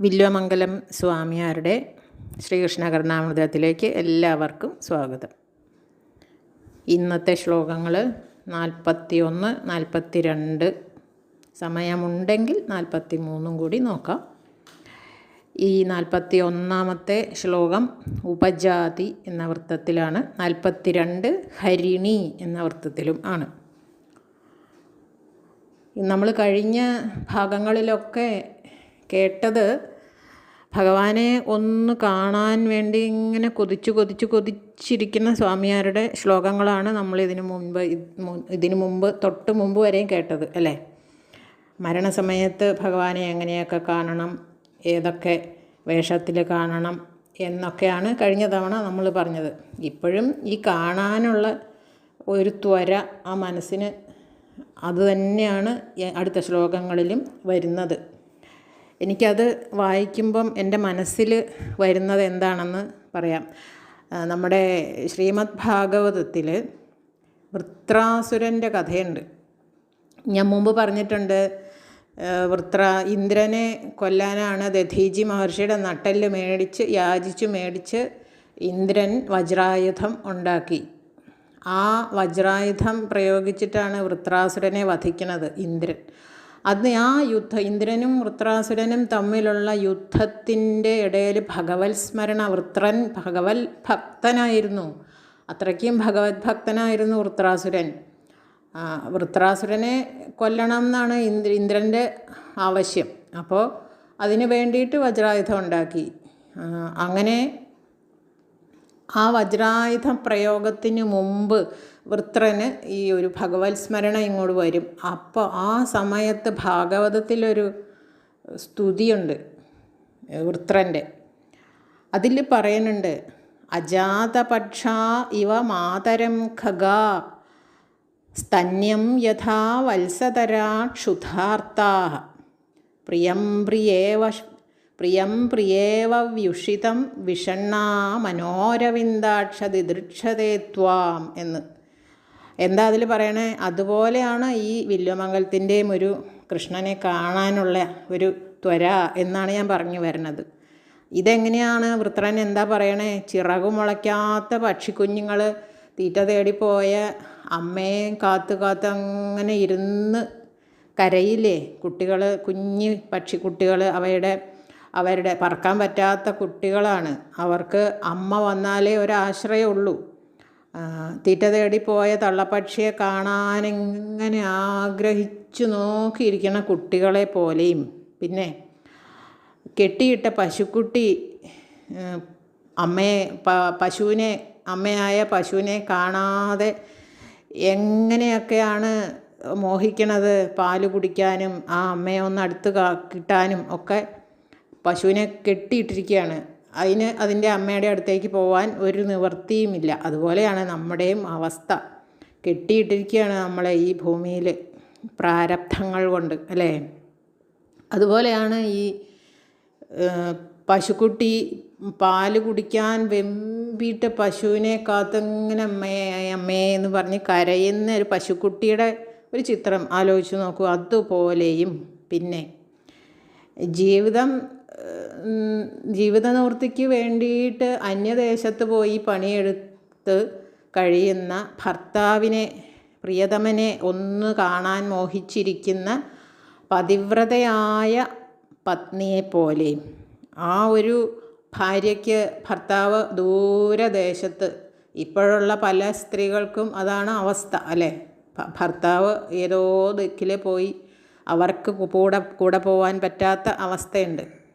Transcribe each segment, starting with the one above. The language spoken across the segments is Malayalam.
വില്വമംഗലം സ്വാമിയാരുടെ ശ്രീകൃഷ്ണ കരുണാമൃതത്തിലേക്ക് എല്ലാവർക്കും സ്വാഗതം. ഇന്നത്തെ ശ്ലോകങ്ങൾ നാൽപ്പത്തി ഒന്ന് നാൽപ്പത്തി രണ്ട് സമയമുണ്ടെങ്കിൽ നാൽപ്പത്തി മൂന്നും കൂടി നോക്കാം. ഈ നാൽപ്പത്തി ഒന്നാമത്തെ ശ്ലോകം ഉപജാതി എന്ന വൃത്തത്തിലാണ് നാൽപ്പത്തി രണ്ട് ഹരിണി എന്ന വൃത്തത്തിലും ആണ്. നമ്മൾ കഴിഞ്ഞ ഭാഗങ്ങളിലൊക്കെ കേട്ടത് ഭഗവാനെ ഒന്ന് കാണാൻ വേണ്ടി ഇങ്ങനെ കൊതിച്ച് കൊതിച്ച് കൊതിച്ചിരിക്കുന്ന സ്വാമിയാരുടെ ശ്ലോകങ്ങളാണ് നമ്മൾ ഇതിനു മുൻപ് ഇതിനു മുമ്പ് തൊട്ട് മുമ്പ് വരെയും കേട്ടത് അല്ലേ? മരണസമയത്ത് ഭഗവാനെ എങ്ങനെയൊക്കെ കാണണം ഏതൊക്കെ വേഷത്തിൽ കാണണം എന്നൊക്കെയാണ് കഴിഞ്ഞ തവണ നമ്മൾ പറഞ്ഞത്. ഇപ്പോഴും ഈ കാണാനുള്ള ഒരു ത്വര ആ മനസ്സിന് അതുതന്നെയാണ് അടുത്ത ശ്ലോകങ്ങളിലും വരുന്നത്. എനിക്കത് വായിക്കുമ്പം എന്റെ മനസ്സിൽ വരുന്നത് എന്താണെന്ന് പറയാം. നമ്മുടെ ശ്രീമദ് ഭാഗവതത്തിൽ വൃത്രാസുരന്റെ കഥയുണ്ട്. ഞാൻ മുമ്പ് പറഞ്ഞിട്ടുണ്ട് വൃത്ര ഇന്ദ്രനെ കൊല്ലാനാണ് ദധീജി മഹർഷിയുടെ നട്ടൽ മേടിച്ച് യാചിച്ചു മേടിച്ച് ഇന്ദ്രൻ വജ്രായുധം ഉണ്ടാക്കി. ആ വജ്രായുധം പ്രയോഗിച്ചിട്ടാണ് വൃത്രാസുരനെ വധിക്കുന്നത് ഇന്ദ്രൻ. അത് ആ യുദ്ധ ഇന്ദ്രനും വൃത്രാസുരനും തമ്മിലുള്ള യുദ്ധത്തിന്റെ ഇടയിൽ ഭഗവത് സ്മരണ വൃത്രൻ ഭഗവത് ഭക്തനായിരുന്നു. അത്രയ്ക്കും ഭഗവത് ഭക്തനായിരുന്നു വൃത്രാസുരൻ. വൃത്രാസുരനെ കൊല്ലണം എന്നാണ് ഇന്ദ്ര ഇന്ദ്രന്റെ ആവശ്യം. അപ്പോൾ അതിന് വേണ്ടിയിട്ട് വജ്രായുധം ഉണ്ടാക്കി. അങ്ങനെ ആ വജ്രായുധ പ്രയോഗത്തിന് മുമ്പ് വൃത്രന് ഈ ഒരു ഭഗവത് സ്മരണ ഇങ്ങോട്ട് വരും. അപ്പോൾ ആ സമയത്ത് ഭാഗവതത്തിലൊരു സ്തുതിയുണ്ട് വൃത്രന്റെ അതിൽ പറയുന്നുണ്ട് അജാതപക്ഷ ഇവ മാതരം ഖഗ സ്തന്യം യഥാ വത്സതരാ ക്ഷുധാർത്താ പ്രിയം പ്രിയേവ പ്രിയം പ്രിയേവ വ്യുഷിതം വിഷണ്ണാ മനോരവിന്ദാക്ഷതിദൃക്ഷതേ ത്വാം എന്ന്. എന്താ അതിൽ പറയണേ? അതുപോലെയാണ് ഈ വില്വമംഗലത്തിന്റെയും ഒരു കൃഷ്ണനെ കാണാനുള്ള ഒരു ത്വര എന്നാണ് ഞാൻ പറഞ്ഞു വരുന്നത്. ഇതെങ്ങനെയാണ്? വൃത്രൻ എന്താ പറയണേ? ചിറകു മുളയ്ക്കാത്ത പക്ഷിക്കുഞ്ഞുങ്ങൾ തീറ്റ തേടിപ്പോയ അമ്മയെ കാത്തു കാത്തങ്ങനെ ഇരുന്ന് കരയില്ലേ? കുട്ടികൾ കുഞ്ഞ് പക്ഷിക്കുട്ടികൾ അവയുടെ അവരുടെ പറക്കാൻ പറ്റാത്ത കുട്ടികളാണ്. അവർക്ക് അമ്മ വന്നാലേ ഒരാശ്രയമുള്ളൂ. തീറ്റ തേടി പോയ തള്ളപ്പക്ഷിയെ കാണാനിങ്ങനെ ആഗ്രഹിച്ചു നോക്കിയിരിക്കുന്ന കുട്ടികളെ പോലെയും. പിന്നെ കെട്ടിയിട്ട പശുക്കുട്ടി അമ്മയെ പശുവിനെ അമ്മയായ പശുവിനെ കാണാതെ എങ്ങനെയൊക്കെയാണ് മോഹിക്കണത്? പാൽ കുടിക്കാനും ആ അമ്മയെ ഒന്ന് അടുത്ത് കിട്ടാനും ഒക്കെ പശുവിനെ കെട്ടിയിട്ടിരിക്കുകയാണ്. അതിന് അതിന്റെ അമ്മയുടെ അടുത്തേക്ക് പോകാൻ ഒരു നിവൃത്തിയുമില്ല. അതുപോലെയാണ് നമ്മുടെയും അവസ്ഥ. കെട്ടിയിട്ടിരിക്കുകയാണ് നമ്മളെ ഈ ഭൂമിയിൽ പ്രാരബ്ധങ്ങൾ കൊണ്ട് അല്ലേ? അതുപോലെയാണ് ഈ പശുക്കുട്ടി പാൽ കുടിക്കാൻ വെമ്പിയിട്ട് പശുവിനെ കാത്തങ്ങനെ അമ്മയെ അമ്മയെ എന്ന് പറഞ്ഞ് കരയുന്ന ഒരു പശുക്കുട്ടിയുടെ ഒരു ചിത്രം ആലോചിച്ച് നോക്കൂ. അതുപോലെയും പിന്നെ ജീവിതം ജീവിത നിവൃത്തിക്ക് വേണ്ടിയിട്ട് അന്യദേശത്ത് പോയി പണിയെടുത്ത് കഴിയുന്ന ഭർത്താവിനെ പ്രിയതമനെ ഒന്ന് കാണാൻ മോഹിച്ചിരിക്കുന്ന പതിവ്രതയായ പത്നിയെപ്പോലെയും ആ ഒരു ഭാര്യയ്ക്ക് ഭർത്താവ് ദൂരദേശത്ത്. ഇപ്പോഴുള്ള പല സ്ത്രീകൾക്കും അതാണ് അവസ്ഥ അല്ലേ? ഭർത്താവ് ഏതോ ദിക്കിൽ പോയി അവർക്ക് കൂടെ കൂടെ പോകാൻ പറ്റാത്ത അവസ്ഥയുണ്ട്.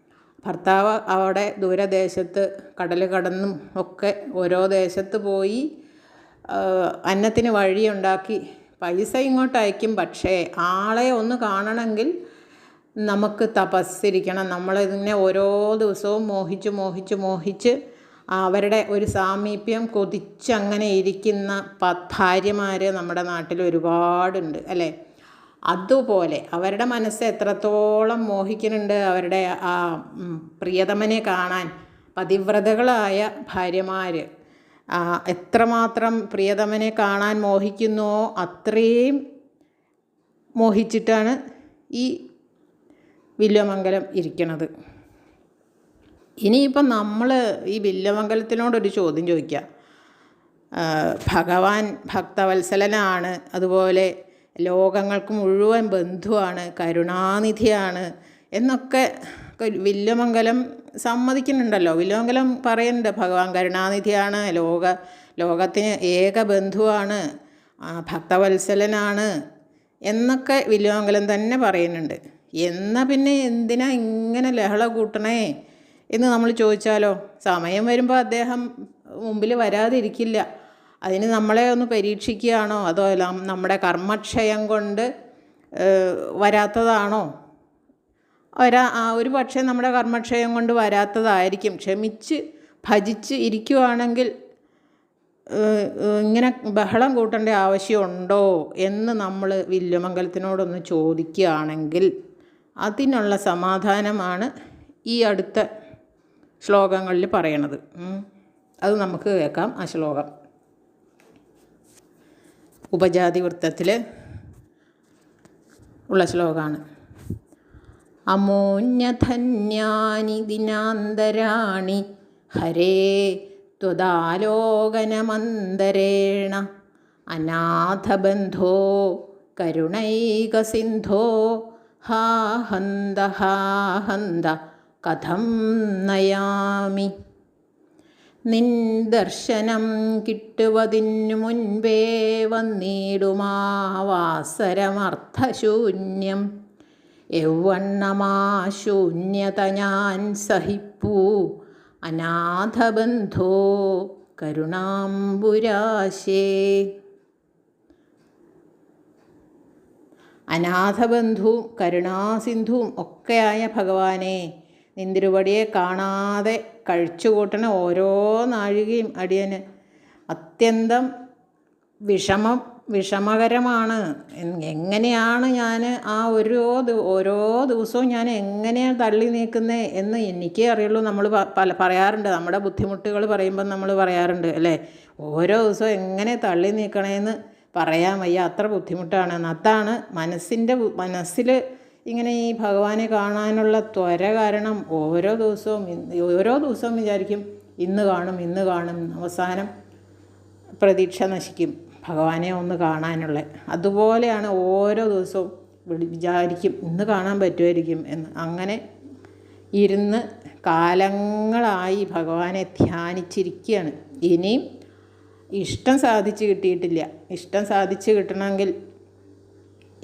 ഭർത്താവ് അവിടെ ദൂരദേശത്ത് കടൽ കടന്നും ഒക്കെ ഓരോ ദേശത്ത് പോയി അന്നത്തിന് വഴിയുണ്ടാക്കി. പൈസ ഇങ്ങോട്ട് അയക്കും. പക്ഷേ ആളെ ഒന്ന് കാണണമെങ്കിൽ നമുക്ക് തപസ്സിരിക്കണം. നമ്മളിതിനെ ഓരോ ദിവസവും മോഹിച്ച് മോഹിച്ച് മോഹിച്ച് അവരുടെ ഒരു സാമീപ്യം കൊതിച്ചങ്ങനെ ഇരിക്കുന്ന ഭാര്യമാർ നമ്മുടെ നാട്ടിൽ ഒരുപാടുണ്ട് അല്ലേ? അതുപോലെ അവരുടെ മനസ്സ് എത്രത്തോളം മോഹിക്കുന്നുണ്ട് അവരുടെ ആ പ്രിയതമനെ കാണാൻ പതിവ്രതകളായ ഭാര്യമാർ എത്രമാത്രം പ്രിയതമനെ കാണാൻ മോഹിക്കുന്നുവോ അത്രയും മോഹിച്ചിട്ടാണ് ഈ വില്വമംഗലം ഇരിക്കണത്. ഇനിയിപ്പം നമ്മൾ ഈ വില്വമംഗലത്തിനോടൊരു ചോദ്യം ചോദിക്കുക ഭഗവാൻ ഭക്തവത്സലനാണ് അതുപോലെ ലോകങ്ങൾക്ക് മുഴുവൻ ബന്ധുവാണ് കരുണാനിധിയാണ് എന്നൊക്കെ വില്ലമംഗലം സമ്മതിക്കുന്നുണ്ടല്ലോ. വില്യമംഗലം പറയുന്നുണ്ട് ഭഗവാൻ കരുണാനിധിയാണ് ലോക ലോകത്തിന് ഏക ബന്ധുവാണ് ഭക്തവത്സലനാണ് എന്നൊക്കെ വില്ലമംഗലം തന്നെ പറയുന്നുണ്ട്. എന്നാൽ പിന്നെ എന്തിനാ ഇങ്ങനെ ലഹള കൂട്ടണേ എന്ന് നമ്മൾ ചോദിച്ചാലോ? സമയം വരുമ്പോൾ അദ്ദേഹം മുമ്പിൽ വരാതിരിക്കില്ല. അതിന് നമ്മളെ ഒന്ന് പരീക്ഷിക്കുകയാണോ? അതോ നമ്മുടെ കർമ്മക്ഷയം കൊണ്ട് വരാത്തതാണോ? വരാ ആ ഒരു പക്ഷേ നമ്മുടെ കർമ്മക്ഷയം കൊണ്ട് വരാത്തതായിരിക്കും. ക്ഷമിച്ച് ഭജിച്ച് ഇരിക്കുവാണെങ്കിൽ ഇങ്ങനെ ബഹളം കൂട്ടേണ്ട ആവശ്യമുണ്ടോ എന്ന് നമ്മൾ വില്യമംഗലത്തിനോടൊന്ന് ചോദിക്കുകയാണെങ്കിൽ അതിനുള്ള സമാധാനമാണ് ഈ അടുത്ത ശ്ലോകങ്ങളിൽ പറയണത്. അത് നമുക്ക് കേൾക്കാം ആ ശ്ലോകം. ഉപജാതി വൃത്തത്തിൽ ഉള്ള ശ്ലോകമാണ് അമോന്യധന്യാനി ദിനാന്തരാണി ഹരേ ത്വദാലോകനമന്തരേണ അനാഥബന്ധോ കരുണൈകസിന്ധോ ഹാ ഹന്ത കഥം നയാമി. നിൻ ദർശനം കിട്ടുവതിനു മുൻപേ വന്നിടുമാവാസരമർത്ഥശൂന്യം. യൗവണ്ണമാശൂന്യത ഞാൻ സഹിപ്പൂ. അനാഥബന്ധോ കരുണാംബുരാശേ. അനാഥബന്ധുവും കരുണാസിന്ധുവും ഒക്കെയായ ഭഗവാനെ നിന്തിരുവടിയെ കാണാതെ കഴിച്ചുകൂട്ടണ ഓരോ നാഴികയും അടിയന് അത്യന്തം വിഷമം വിഷമകരമാണ്. എങ്ങനെയാണ് ഞാൻ ആ ഓരോ ഓരോ ദിവസവും ഞാൻ എങ്ങനെയാണ് തള്ളി നീക്കുന്നത് എന്ന് എനിക്കേ അറിയുള്ളൂ. നമ്മൾ പല പറയാറുണ്ട്. നമ്മുടെ ബുദ്ധിമുട്ടുകൾ പറയുമ്പോൾ നമ്മൾ പറയാറുണ്ട് അല്ലേ? ഓരോ ദിവസവും എങ്ങനെ തള്ളി നീക്കണേന്ന് പറയാൻ വയ്യ. അത്ര ബുദ്ധിമുട്ടാണ്. അതാണ് മനസ്സിന്റെ മനസ്സിൽ ഇങ്ങനെ ഈ ഭഗവാനെ കാണാനുള്ള ത്വര കാരണം ഓരോ ദിവസവും ഓരോ ദിവസവും വിചാരിക്കും ഇന്ന് കാണും ഇന്ന് കാണും. അവസാനം പ്രതീക്ഷ നശിക്കും ഭഗവാനെ ഒന്ന് കാണാനുള്ള. അതുപോലെയാണ് ഓരോ ദിവസവും വിചാരിക്കും ഇന്ന് കാണാൻ പറ്റുമായിരിക്കും എന്ന്. അങ്ങനെ ഇരുന്ന് കാലങ്ങളായി ഭഗവാനെ ധ്യാനിച്ചിരിക്കുകയാണ്. ഇനിയും ഇഷ്ടം സാധിച്ചു കിട്ടിയിട്ടില്ല. ഇഷ്ടം സാധിച്ചു കിട്ടണമെങ്കിൽ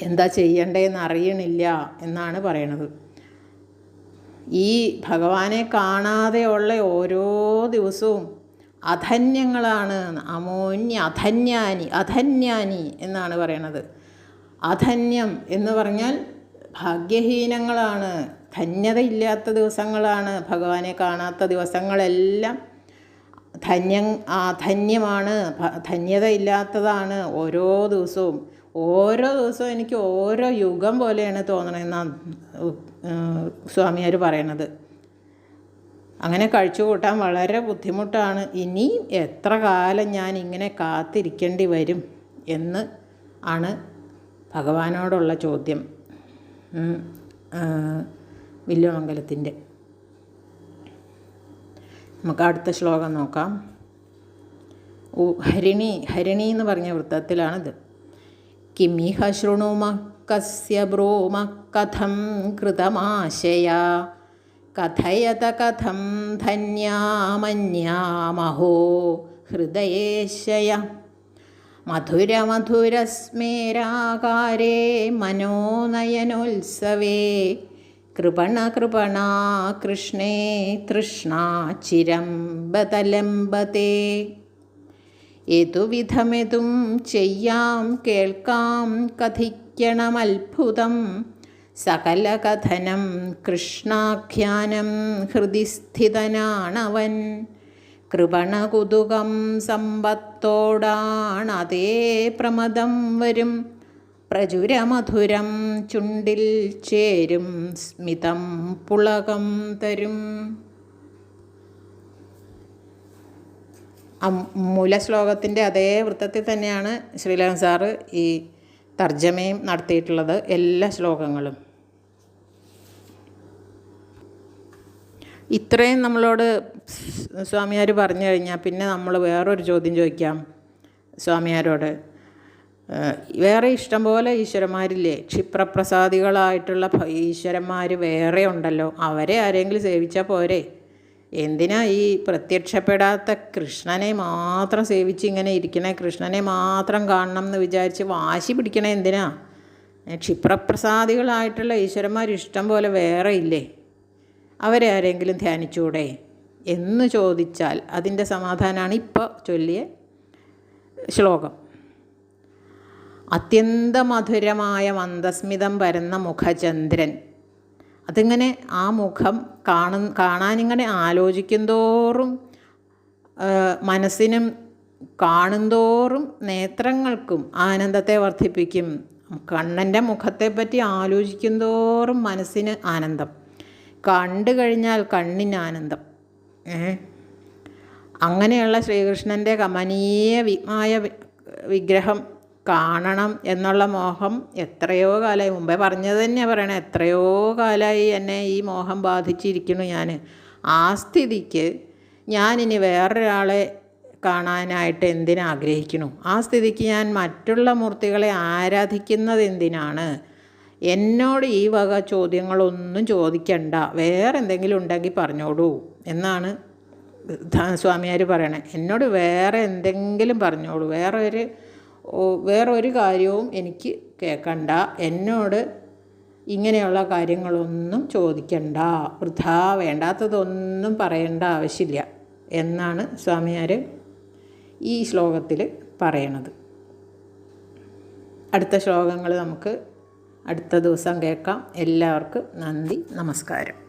എന്താ ചെയ്യണ്ടേന്ന് അറിയണില്ല എന്നാണ് പറയണത്. ഈ ഭഗവാനെ കാണാതെയുള്ള ഓരോ ദിവസവും അധന്യങ്ങളാണ്. അമോന്യ അധന്യാനി അധന്യാനി എന്നാണ് പറയണത്. അധന്യം എന്ന് പറഞ്ഞാൽ ഭാഗ്യഹീനങ്ങളാണ് ധന്യതയില്ലാത്ത ദിവസങ്ങളാണ് ഭഗവാനെ കാണാത്ത ദിവസങ്ങളെല്ലാം ധന്യം ആ ധന്യമാണ് ഭ- ധന്യതയില്ലാത്തതാണ് ഓരോ ദിവസവും. ഓരോ ദിവസവും എനിക്ക് ഓരോ യുഗം പോലെയാണ് തോന്നണമെന്നാണ് സ്വാമിയാർ പറയണത്. അങ്ങനെ കഴിച്ചു കൂട്ടാൻ വളരെ ബുദ്ധിമുട്ടാണ്. ഇനിയും എത്ര കാലം ഞാൻ ഇങ്ങനെ കാത്തിരിക്കേണ്ടി വരും എന്ന് ആണ് ഭഗവാനോടുള്ള ചോദ്യം. വില്ലുമംഗലത്തിന്റെ നമുക്ക് അടുത്ത ശ്ലോകം നോക്കാം. ഹരിണി ഹരിണി എന്ന് പറഞ്ഞ വൃത്തത്തിലാണിത്. കിമിഹ ശൃണുമ കസ്യ ബ്രൂമ കഥം കൃതമാശയാ. കഥയത കഥം ധന്യാമന്യാമഹോ ഹൃദയേശയ. മധുരമധുരസ്മേരാകാരേ മനോനയനോത്സവേ. കൃപണകൃപണാ കൃഷ്ണേ തൃഷ്ണാചിരം ബതലംബത്തെ ഏതുവിധമെതും ചെയ്യാം കേൾക്കാം കഥിക്കണമത്ഭുതം സകലകഥനം കൃഷ്ണാഖ്യാനം ഹൃദി സ്ഥിതനാണവൻ കൃപണകുതുകം സമ്പത്തോടാണതേ പ്രമദം വരും. പ്രചുരമധുരം ചുണ്ടിൽ ചേരും സ്മിതം പുളകം തരും. ആ മൂലശ്ലോകത്തിന്റെ അതേ വൃത്തത്തിൽ തന്നെയാണ് ശ്രീലാൻ സാറ് ഈ തർജമയും നടത്തിയിട്ടുള്ളത് എല്ലാ ശ്ലോകങ്ങളും. ഇത്രയും നമ്മളോട് സ്വാമിയാർ പറഞ്ഞു കഴിഞ്ഞാൽ പിന്നെ നമ്മൾ വേറൊരു ചോദ്യം ചോദിക്കാം സ്വാമിയാരോട്. വേറെ ഇഷ്ടംപോലെ ഈശ്വരന്മാരില്ലേ? ക്ഷിപ്രപ്രസാദികളായിട്ടുള്ള ഈശ്വരന്മാർ വേറെ ഉണ്ടല്ലോ. അവരെ ആരെങ്കിലും സേവിച്ചാൽ പോരെ. എന്തിനാ ഈ പ്രത്യക്ഷപ്പെടാത്ത കൃഷ്ണനെ മാത്രം സേവിച്ച് ഇങ്ങനെ ഇരിക്കണേ? കൃഷ്ണനെ മാത്രം കാണണം എന്ന് വിചാരിച്ച് വാശി പിടിക്കണേ എന്തിനാ? ക്ഷിപ്രപ്രസാദികളായിട്ടുള്ള ഈശ്വരന്മാർ ഇഷ്ടം പോലെ വേറെ ഇല്ലേ? അവരെ ആരെങ്കിലും ധ്യാനിച്ചൂടെ? എന്ന് ചോദിച്ചാൽ അതിന്റെ സമാധാനമാണ് ഇപ്പോൾ ചൊല്ലിയ ശ്ലോകം. അത്യന്തമധുരമായ മന്ദസ്മിതം വരുന്ന മുഖചന്ദ്രൻ. അതിങ്ങനെ ആ മുഖം കാണു കാണാനിങ്ങനെ ആലോചിക്കും തോറും ആ, മനസ്സിനും കാണുന്തോറും നേത്രങ്ങൾക്കും ആനന്ദത്തെ വർദ്ധിപ്പിക്കും. കണ്ണന്റെ മുഖത്തെപ്പറ്റി ആലോചിക്കും തോറും മനസ്സിന് ആനന്ദം. കണ്ടു കഴിഞ്ഞാൽ കണ്ണിന് ആനന്ദം. അങ്ങനെയുള്ള ശ്രീകൃഷ്ണന്റെ കമനീയ വിമായ വിഗ്രഹം കാണണം എന്നുള്ള മോഹം എത്രയോ കാലമായി മുമ്പേ പറഞ്ഞത് തന്നെയാണ് പറയണേ. എത്രയോ കാലമായി എന്നെ ഈ മോഹം ബാധിച്ചിരിക്കുന്നു ഞാൻ ആ സ്ഥിതിക്ക് ഞാനിനി വേറൊരാളെ കാണാനായിട്ട് എന്തിനാഗ്രഹിക്കുന്നു ആ സ്ഥിതിക്ക് ഞാൻ മറ്റുള്ള മൂർത്തികളെ ആരാധിക്കുന്നത് എന്തിനാണ്? എന്നോട് ഈ വക ചോദ്യങ്ങളൊന്നും ചോദിക്കണ്ട. വേറെ എന്തെങ്കിലും ഉണ്ടെങ്കിൽ പറഞ്ഞോളൂ എന്നാണ് സ്വാമിയാർ പറയണേ. എന്നോട് വേറെ എന്തെങ്കിലും പറഞ്ഞോളൂ. വേറെ ഒരു ഓ- വേറെ ഒരു കാര്യവും എനിക്ക് കേൾക്കണ്ട എന്നോട് ഇങ്ങനെയുള്ള കാര്യങ്ങളൊന്നും ചോദിക്കണ്ട. വൃഥാ വേണ്ടാത്തതൊന്നും പറയേണ്ട ആവശ്യമില്ല എന്നാണ് സ്വാമിയാർ ഈ ശ്ലോകത്തിൽ പറയണത്. അടുത്ത ശ്ലോകങ്ങൾ നമുക്ക് അടുത്ത ദിവസം കേൾക്കാം. എല്ലാവർക്കും നന്ദി നമസ്കാരം.